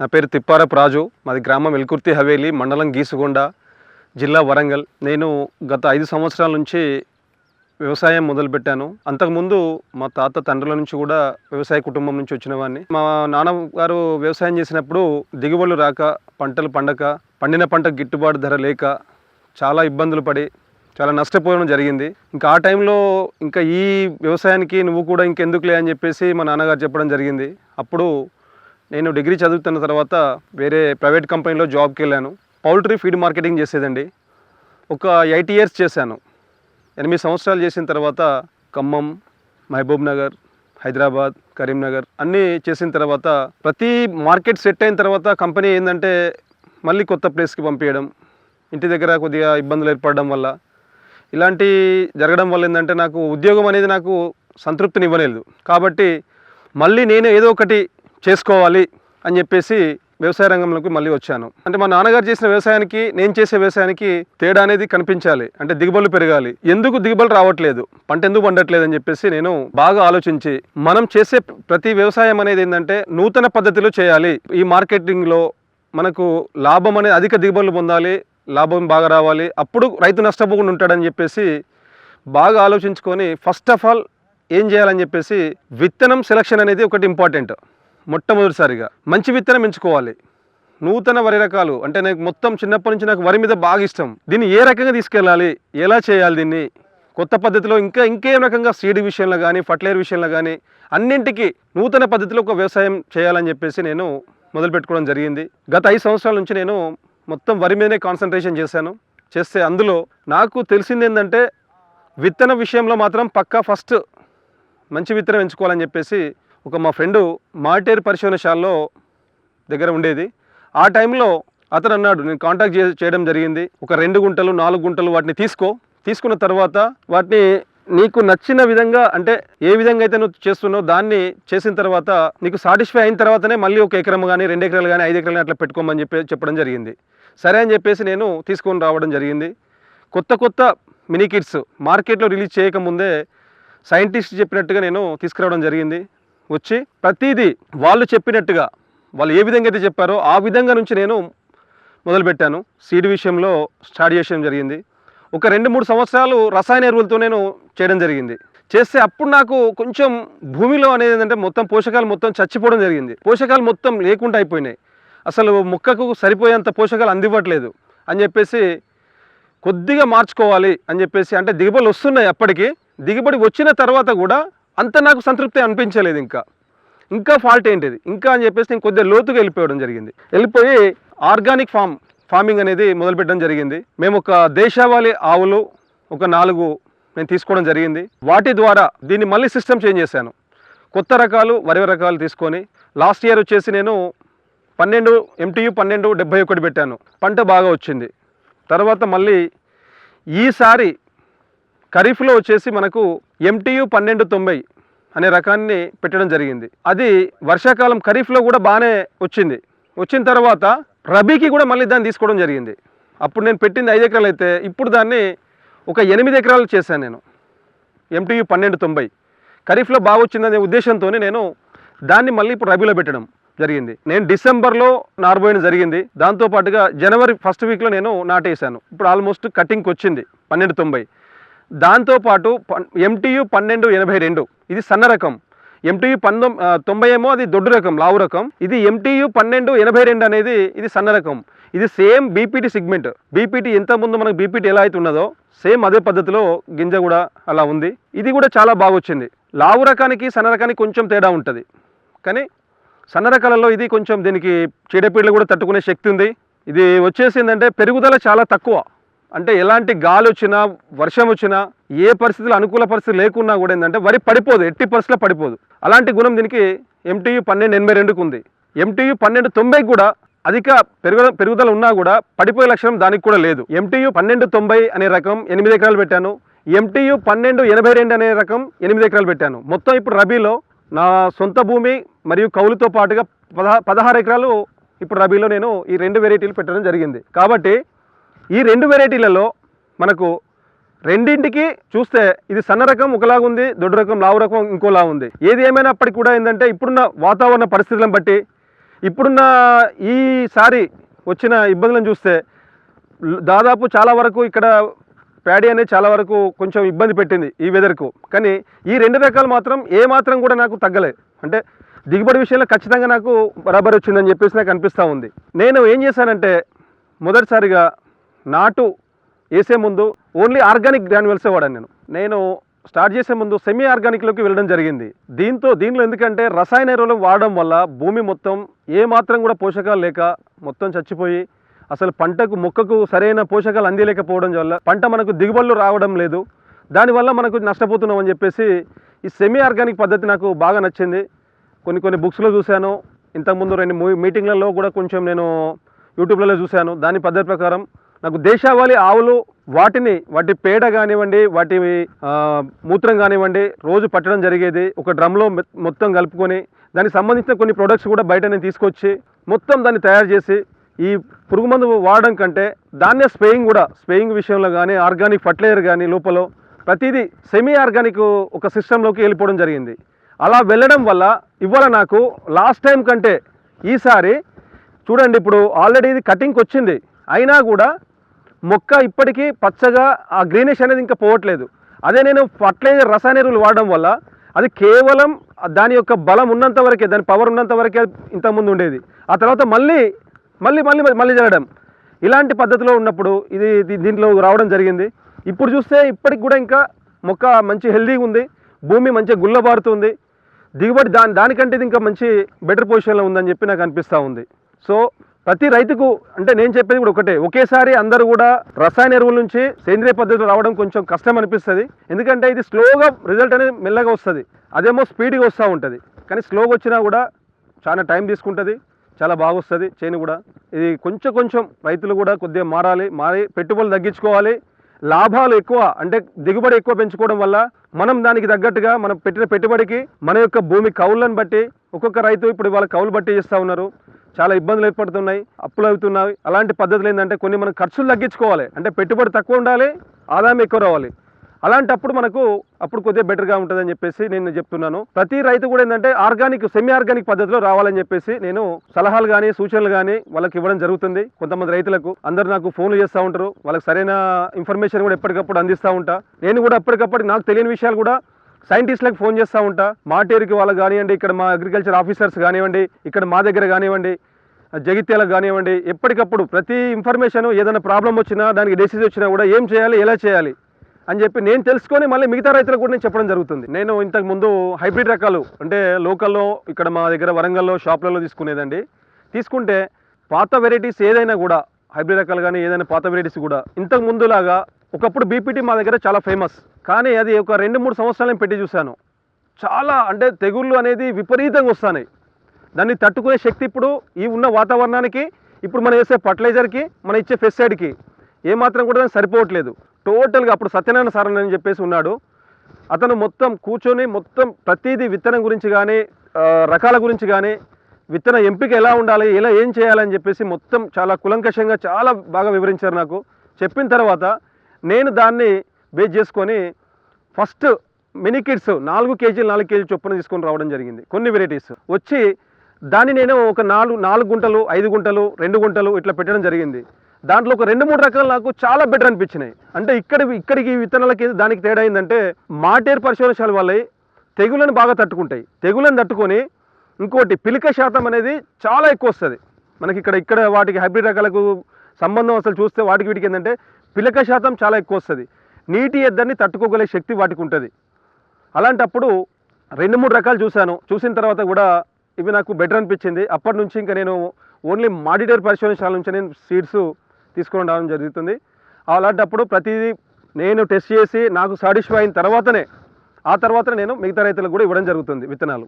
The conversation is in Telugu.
నా పేరు తిప్పారపు రాజు. మాది గ్రామం ఎల్కుర్తి హవేలి మండలం గీసుగొండ జిల్లా వరంగల్. నేను గత ఐదు సంవత్సరాల నుంచి వ్యవసాయం మొదలుపెట్టాను. అంతకుముందు మా తాత తండ్రుల నుంచి కూడా వ్యవసాయ కుటుంబం నుంచి వచ్చిన వాడిని. మా నాన్నగారు వ్యవసాయం చేసినప్పుడు దిగుబడులు రాక పంటలు పండక పండిన పంట గిట్టుబాటు ధర లేక చాలా ఇబ్బందులు పడి చాలా నష్టపోవడం జరిగింది. ఇంకా ఆ టైంలో ఇంకా ఈ వ్యవసాయానికి నువ్వు కూడా ఇంకెందుకులే అని చెప్పేసి మా నాన్నగారు చెప్పడం జరిగింది. అప్పుడు నేను డిగ్రీ చదువుతున్న తర్వాత వేరే ప్రైవేట్ కంపెనీలో జాబ్కి వెళ్ళాను పౌల్ట్రీ ఫీడ్ మార్కెటింగ్ చేసేదండి. ఒక ఎయిట్ ఇయర్స్ చేశాను. ఎనిమిది సంవత్సరాలు చేసిన తర్వాత ఖమ్మం మహబూబ్ నగర్ హైదరాబాద్ కరీంనగర్ అన్నీ చేసిన తర్వాత ప్రతి మార్కెట్ సెట్ అయిన తర్వాత కంపెనీ ఏంటంటే మళ్ళీ కొత్త ప్లేస్కి పంపించడం ఇంటి దగ్గర కొద్దిగా ఇబ్బందులు ఏర్పడడం వల్ల. ఇలాంటి జరగడం వల్ల ఏంటంటే నాకు ఉద్యోగం అనేది నాకు సంతృప్తిని ఇవ్వలేదు కాబట్టి మళ్ళీ నేను ఏదో ఒకటి చేసుకోవాలి అని చెప్పేసి వ్యవసాయ రంగంలోకి మళ్ళీ వచ్చాను. అంటే మా నాన్నగారు చేసిన వ్యవసాయానికి నేను చేసే వ్యవసాయానికి తేడా అనేది కనిపించాలి. అంటే దిగుబడులు పెరగాలి. ఎందుకు దిగుబడులు రావట్లేదు? పంట ఎందుకు పండట్లేదు అని చెప్పేసి నేను బాగా ఆలోచించి మనం చేసే ప్రతి వ్యవసాయం అనేది ఏంటంటే నూతన పద్ధతిలో చేయాలి. ఈ మార్కెటింగ్లో మనకు లాభం అనేది అధిక దిగుబడులు పొందాలి లాభం బాగా రావాలి. అప్పుడు రైతు నష్టపోకుండా ఉంటాడని చెప్పేసి బాగా ఆలోచించుకొని ఫస్ట్ ఆఫ్ ఆల్ ఏం చేయాలని చెప్పేసి విత్తనం సెలక్షన్ అనేది ఒకటి ఇంపార్టెంట్ మొట్టమొదటిసారిగా మంచి విత్తనం ఎంచుకోవాలి. నూతన వరి రకాలు అంటే నాకు మొత్తం చిన్నప్పటి నుంచి నాకు వరి మీద బాగా ఇష్టం. దీన్ని ఏ రకంగా తీసుకెళ్ళాలి? ఎలా చేయాలి దీన్ని? కొత్త పద్ధతిలో ఇంకా ఇంకేం రకంగా సీడ్ విషయంలో కానీ ఫర్టిలైజర్ విషయంలో కానీ అన్నింటికి నూతన పద్ధతిలో ఒక వ్యవసాయం చేయాలని చెప్పేసి నేను మొదలు పెట్టుకోవడం జరిగింది. గత ఐదు సంవత్సరాల నుంచి నేను మొత్తం వరి మీదనే కాన్సన్ట్రేషన్ చేశాను. చేస్తే అందులో నాకు తెలిసింది ఏంటంటే విత్తన విషయంలో మాత్రం పక్కా ఫస్ట్ మంచి విత్తనం ఎంచుకోవాలని చెప్పేసి ఒక మా ఫ్రెండు మార్టేర్ పరిశోధనశాలలో దగ్గర ఉండేది. ఆ టైంలో అతను అన్నాడు నేను కాంటాక్ట్ చేయడం జరిగింది. ఒక రెండు గుంటలు నాలుగు గుంటలు వాటిని తీసుకో. తీసుకున్న తర్వాత వాటిని నీకు నచ్చిన విధంగా అంటే ఏ విధంగా అయితే నువ్వు చేస్తున్నావు దాన్ని చేసిన తర్వాత నీకు సాటిస్ఫై అయిన తర్వాతనే మళ్ళీ ఒక ఎకరం కానీ రెండు ఎకరాలు కానీ ఐదు ఎకరాలు అట్లా పెట్టుకోమని చెప్పి చెప్పడం జరిగింది. సరే అని చెప్పేసి నేను తీసుకొని రావడం జరిగింది. కొత్త కొత్త మినీ కిట్స్ మార్కెట్లో రిలీజ్ చేయకముందే సైంటిస్ట్ చెప్పినట్టుగా నేను తీసుకురావడం జరిగింది. వచ్చి ప్రతిదీ వాళ్ళు చెప్పినట్టుగా వాళ్ళు ఏ విధంగా అయితే చెప్పారో ఆ విధంగా నుంచి నేను మొదలుపెట్టాను. సీడ్ విషయంలో స్టార్ట్ చేయడం జరిగింది. ఒక రెండు మూడు సంవత్సరాలు రసాయన ఎరువులతో నేను చేయడం జరిగింది. చేస్తే అప్పుడు నాకు కొంచెం భూమిలో అనేది ఏంటంటే మొత్తం పోషకాలు మొత్తం చచ్చిపోవడం జరిగింది. పోషకాలు మొత్తం లేకుండా అయిపోయినాయి. అసలు మొక్కకు సరిపోయేంత పోషకాలు అందివ్వట్లేదు అని చెప్పేసి కొద్దిగా మార్చుకోవాలి అని చెప్పేసి అంటే దిగుబడులు వస్తున్నాయి అప్పటికి. దిగుబడి వచ్చిన తర్వాత కూడా అంత నాకు సంతృప్తి అనిపించలేదు ఇంకా. ఇంకా ఫాల్ట్ ఏంటిది? ఇంకా అని చెప్పేసి నేను కొద్దిగా లోతుగా వెళ్ళిపోవడం జరిగింది. వెళ్ళిపోయి ఆర్గానిక్ ఫామ్ ఫార్మింగ్ అనేది మొదలుపెట్టడం జరిగింది. మేము ఒక దేశావాలి ఆవులు ఒక నాలుగు నేను తీసుకోవడం జరిగింది. వాటి ద్వారా దీన్ని మళ్ళీ సిస్టమ్ చేంజ్ చేశాను. కొత్త రకాలు వరి రకాలు తీసుకొని లాస్ట్ ఇయర్ వచ్చేసి నేను పన్నెండు ఎంటీయు పన్నెండు డెబ్బై ఒకటి పెట్టాను. పంట బాగా వచ్చింది. తర్వాత మళ్ళీ ఈసారి ఖరీఫ్లో వచ్చేసి మనకు ఎంటీయు పన్నెండు తొంభై అనే రకాన్ని పెట్టడం జరిగింది. అది వర్షాకాలం ఖరీఫ్లో కూడా బాగానే వచ్చింది. వచ్చిన తర్వాత రబీకి కూడా మళ్ళీ దాన్ని తీసుకోవడం జరిగింది. అప్పుడు నేను పెట్టింది ఐదు ఎకరాలు అయితే ఇప్పుడు దాన్ని ఒక ఎనిమిది ఎకరాలు చేశాను నేను. ఎంటీయు పన్నెండు తొంభై ఖరీఫ్లో బాగా వచ్చిందనే ఉద్దేశంతో నేను దాన్ని మళ్ళీ ఇప్పుడు రబీలో పెట్టడం జరిగింది. నేను డిసెంబర్లో నారబోయడం జరిగింది. దాంతోపాటుగా జనవరి ఫస్ట్ వీక్లో నేను నాటేసాను ఇప్పుడు ఆల్మోస్ట్ కటింగ్కి వచ్చింది పన్నెండు తొంభై. దాంతోపాటు ఎంటీయు పన్నెండు ఎనభై రెండు. ఇది సన్న రకం. ఎంటీయు పంతొమ్ తొంభై ఏమో అది దొడ్డు రకం లావు రకం. ఇది ఎంటీయు పన్నెండు ఎనభై రెండు అనేది ఇది సన్న రకం. ఇది సేమ్ బీపీటీ సిగ్మెంట్ బీపీటీ ఎంత ముందు మనకు బీపీటీ ఎలా అయితే ఉన్నదో సేమ్ అదే పద్ధతిలో గింజ కూడా అలా ఉంది. ఇది కూడా చాలా బాగా వచ్చింది లావు రకానికి సన్న రకానికి కొంచెం తేడా ఉంటుంది. కానీ సన్న రకాలలో ఇది కొంచెం దీనికి చీడపీడలు కూడా తట్టుకునే శక్తి ఉంది. ఇది వచ్చేసిందంటే పెరుగుదల చాలా తక్కువ. అంటే ఎలాంటి గాలి వచ్చినా వర్షం వచ్చినా ఏ పరిస్థితులు అనుకూల పరిస్థితి లేకున్నా కూడా ఏంటంటే వరి పడిపోదు ఎట్టి పరిస్థితిలో పడిపోదు. అలాంటి గుణం దీనికి ఎంటీయు పన్నెండు ఎనభై రెండుకు ఉంది. ఎంటీయు పన్నెండు తొంభైకి కూడా అధిక పెరుగు పెరుగుదల ఉన్నా కూడా పడిపోయే లక్షణం దానికి కూడా లేదు. ఎంటీయు పన్నెండు తొంభై అనే రకం ఎనిమిది ఎకరాలు పెట్టాను. ఎంటీయు పన్నెండు ఎనభై రెండు అనే రకం ఎనిమిది ఎకరాలు పెట్టాను. మొత్తం ఇప్పుడు రబీలో నా సొంత భూమి మరియు కౌలుతో పాటుగా పదహా పదహారు ఎకరాలు ఇప్పుడు రబీలో నేను ఈ రెండు వెరైటీలు పెట్టడం జరిగింది. కాబట్టి ఈ రెండు వెరైటీలలో మనకు రెండింటికి చూస్తే ఇది సన్న రకం ఒకలాగా ఉంది దొడ్డు రకం లావు రకం ఇంకోలా ఉంది ఏది ఏమైనప్పటికీ కూడా ఏంటంటే ఇప్పుడున్న వాతావరణ పరిస్థితులను బట్టి ఇప్పుడున్న ఈసారి వచ్చిన ఇబ్బందులను చూస్తే దాదాపు చాలా వరకు ఇక్కడ ప్యాడీ అనేది చాలా వరకు కొంచెం ఇబ్బంది పెట్టింది ఈ వెదర్కు. కానీ ఈ రెండు రకాలు మాత్రం ఏ మాత్రం కూడా నాకు తగ్గలేదు అంటే దిగుబడి విషయంలో ఖచ్చితంగా నాకు బరాబర్ వచ్చిందని చెప్పేసి నాకు అనిపిస్తూ ఉంది. నేను ఏం చేశానంటే మొదటిసారిగా నాటు వేసే ముందు ఓన్లీ ఆర్గానిక్ గ్రాన్యువల్సే వాడాను నేను. నేను స్టార్ట్ చేసే ముందు సెమీ ఆర్గానిక్లోకి వెళ్ళడం జరిగింది. దీంతో దీనిలో ఎందుకంటే రసాయన ఎరువులు వాడడం వల్ల భూమి మొత్తం ఏ మాత్రం కూడా పోషకాలు లేక మొత్తం చచ్చిపోయి అసలు పంటకు మొక్కకు సరైన పోషకాలు అందిలేకపోవడం వల్ల పంట మనకు దిగుబడులు రావడం లేదు. దానివల్ల మనకు నష్టపోతున్నాం అని చెప్పేసి ఈ సెమీ ఆర్గానిక్ పద్ధతి నాకు బాగా నచ్చింది. కొన్ని కొన్ని బుక్స్లో చూశాను. ఇంతకుముందు రెండు మూ- మీటింగ్లలో కూడా కొంచెం నేను యూట్యూబ్లలో చూశాను. దాని పద్ధతి ప్రకారం నాకు దేశావళి ఆవులు వాటిని వాటి పేడ కానివ్వండి వాటి మూత్రం కానివ్వండి రోజు పట్టడం జరిగేది. ఒక డ్రమ్లో మొత్తం కలుపుకొని దానికి సంబంధించిన కొన్ని ప్రొడక్ట్స్ కూడా బయట నేను తీసుకొచ్చి మొత్తం దాన్ని తయారు చేసి ఈ పురుగు మందు వాడడం కంటే దాన్నే స్ప్రేయింగ్ కూడా స్ప్రేయింగ్ విషయంలో కానీ ఆర్గానిక్ ఫర్టిలైజర్ కానీ లోపల ప్రతిదీ సెమీ ఆర్గానిక్ ఒక సిస్టంలోకి వెళ్ళిపోవడం జరిగింది. అలా వెళ్ళడం వల్ల ఇవాళ నాకు లాస్ట్ టైం కంటే ఈసారి చూడండి ఇప్పుడు ఆల్రెడీ ఇది కటింగ్కి వచ్చింది. అయినా కూడా మొక్క ఇప్పటికీ పచ్చగా ఆ గ్రీనిష్ అనేది ఇంకా పోవట్లేదు. అదే నేను ఫర్టిలైజర్ రసాయన ఎరువులు వాడడం వల్ల అది కేవలం దాని యొక్క బలం ఉన్నంత వరకే దాని పవర్ ఉన్నంత వరకే ఇంతకుముందు ఉండేది. ఆ తర్వాత మళ్ళీ మళ్ళీ మళ్ళీ మళ్ళీ జరగడం. ఇలాంటి పద్ధతిలో ఉన్నప్పుడు ఇది దీంట్లో రావడం జరిగింది. ఇప్పుడు చూస్తే ఇప్పటికి కూడా ఇంకా మొక్క మంచి హెల్దీగా ఉంది. భూమి మంచిగా గుల్లబారుతుంది. దిగుబడి దాని దానికంటే ఇది ఇంకా మంచి బెటర్ పొజిషన్లో ఉందని చెప్పి నాకు అనిపిస్తూ ఉంది. సో ప్రతి రైతుకు అంటే నేను చెప్పేది కూడా ఒకటే ఒకేసారి అందరూ కూడా రసాయన ఎరువుల నుంచి సేంద్రియ పద్ధతిలో రావడం కొంచెం కష్టం అనిపిస్తుంది. ఎందుకంటే ఇది స్లోగా రిజల్ట్ అనేది మెల్లగా వస్తుంది. అదేమో స్పీడ్గా వస్తూ ఉంటుంది. కానీ స్లోగా వచ్చినా కూడా చాలా టైం తీసుకుంటుంది. చాలా బాగా వస్తుంది చేను కూడా. ఇది కొంచెం కొంచెం రైతులు కూడా కొద్దిగా మారాలి. మారి పెట్టుబడులు తగ్గించుకోవాలి. లాభాలు ఎక్కువ అంటే దిగుబడి ఎక్కువ పెంచుకోవడం వల్ల మనం దానికి తగ్గట్టుగా మనం పెట్టిన పెట్టుబడికి మన యొక్క భూమి కౌలను బట్టి ఒక్కొక్క రైతు ఇప్పుడు వాళ్ళ కౌలు బట్టి చేస్తూ ఉన్నారు. చాలా ఇబ్బందులు ఏర్పడుతున్నాయి అప్పులు అవుతున్నాయి. అలాంటి పద్ధతులు ఏంటంటే కొన్ని మనం ఖర్చులు తగ్గించుకోవాలి. అంటే పెట్టుబడి తక్కువ ఉండాలి ఆదాయం ఎక్కువ రావాలి. అలాంటప్పుడు మనకు అప్పుడు కొద్దిగా బెటర్గా ఉంటుందని చెప్పేసి నేను చెప్తున్నాను. ప్రతి రైతు కూడా ఏంటంటే ఆర్గానిక్ సెమీ ఆర్గానిక్ పద్ధతిలో రావాలని చెప్పేసి నేను సలహాలు కానీ సూచనలు కానీ వాళ్ళకి ఇవ్వడం జరుగుతుంది కొంతమంది రైతులకు. అందరూ నాకు ఫోన్లు చేస్తూ ఉంటారు. వాళ్ళకి సరైన ఇన్ఫర్మేషన్ కూడా ఎప్పటికప్పుడు అందిస్తూ ఉంటా. నేను కూడా ఎప్పటికప్పుడు నాకు తెలియని విషయాలు కూడా సైంటిస్ట్లకు ఫోన్ చేస్తూ ఉంటా. మాటేరికి వాళ్ళకి కానివ్వండి ఇక్కడ మా అగ్రికల్చర్ ఆఫీసర్స్ కానివ్వండి ఇక్కడ మా దగ్గర కానివ్వండి జగిత్యాలకు కానివ్వండి ఎప్పటికప్పుడు ప్రతి ఇన్ఫర్మేషన్ ఏదైనా ప్రాబ్లం వచ్చినా దానికి డిసీజ్ వచ్చినా కూడా ఏం చేయాలి ఎలా చేయాలి అని చెప్పి నేను తెలుసుకొని మళ్ళీ మిగతా రైతులకు కూడా నేను చెప్పడం జరుగుతుంది. నేను ఇంతకు ముందు హైబ్రిడ్ రకాలు అంటే లోకల్లో ఇక్కడ మా దగ్గర వరంగల్లో షాప్లలో తీసుకునేదండి. తీసుకుంటే పాత వెరైటీస్ ఏదైనా కూడా హైబ్రిడ్ రకాలు కానీ ఏదైనా పాత వెరైటీస్ కూడా ఇంతకు ముందులాగా ఒకప్పుడు బీపీటీ మా దగ్గర చాలా ఫేమస్ కానీ అది ఒక రెండు మూడు సంవత్సరాలు పెట్టి చూశాను. చాలా అంటే తెగుళ్ళు అనేది విపరీతంగా వస్తున్నాయి. దాన్ని తట్టుకునే శక్తి ఇప్పుడు ఈ ఉన్న వాతావరణానికి ఇప్పుడు మనం వేసే ఫర్టిలైజర్కి మనం ఇచ్చే ఫెస్సైడ్కి ఏమాత్రం కూడా సరిపోవట్లేదు. టోటల్గా అప్పుడు సత్యనారాయణ సార్ అని చెప్పేసి ఉన్నాడు. అతను మొత్తం కూర్చొని మొత్తం ప్రతిదీ విత్తనం గురించి కానీ రకాల గురించి కానీ విత్తన ఎంపిక ఎలా ఉండాలి ఎలా ఏం చేయాలని చెప్పేసి మొత్తం చాలా కులంకషంగా చాలా బాగా వివరించారు నాకు. చెప్పిన తర్వాత నేను దాన్ని బేస్ చేసుకొని ఫస్ట్ మినీకిడ్స్ నాలుగు కేజీలు నాలుగు కేజీలు చొప్పున తీసుకొని రావడం జరిగింది. కొన్ని వెరైటీస్ వచ్చి దాన్ని నేను ఒక నాలుగు నాలుగు గుంటలు ఐదు గుంటలు రెండు గుంటలు ఇట్లా పెట్టడం జరిగింది. దాంట్లో ఒక రెండు మూడు రకాలు నాకు చాలా బెటర్ అనిపించినాయి. అంటే ఇక్కడ ఇక్కడికి విత్తనాలకి దానికి తేడా ఏంటంటే మాటేరు పరిశోధనశాల వాళ్ళవి తెగులను బాగా తట్టుకుంటాయి. తెగులను తట్టుకొని ఇంకోటి పిలిక శాతం అనేది చాలా ఎక్కువ వస్తుంది. మనకి ఇక్కడ ఇక్కడ వాటికి హైబ్రిడ్ రకాలకు సంబంధం అసలు చూస్తే వాటికి వీటికి ఏంటంటే పిలక శాతం చాలా ఎక్కువ వస్తుంది. నీటి ఎద్దరిని తట్టుకోగలిగే శక్తి వాటికి ఉంటుంది. అలాంటప్పుడు రెండు మూడు రకాలు చూశాను. చూసిన తర్వాత కూడా ఇవి నాకు బెటర్ అనిపించింది. అప్పటి నుంచి ఇంకా నేను ఓన్లీ మాడిటర్ పరిశోధనశాల నుంచి నేను సీడ్స్ తీసుకొని రావడం జరుగుతుంది. అలాంటప్పుడు ప్రతిదీ నేను టెస్ట్ చేసి నాకు సాటిస్ఫై అయిన తర్వాతనే ఆ తర్వాత నేను మిగతా రైతులకు కూడా ఇవ్వడం జరుగుతుంది విత్తనాలు.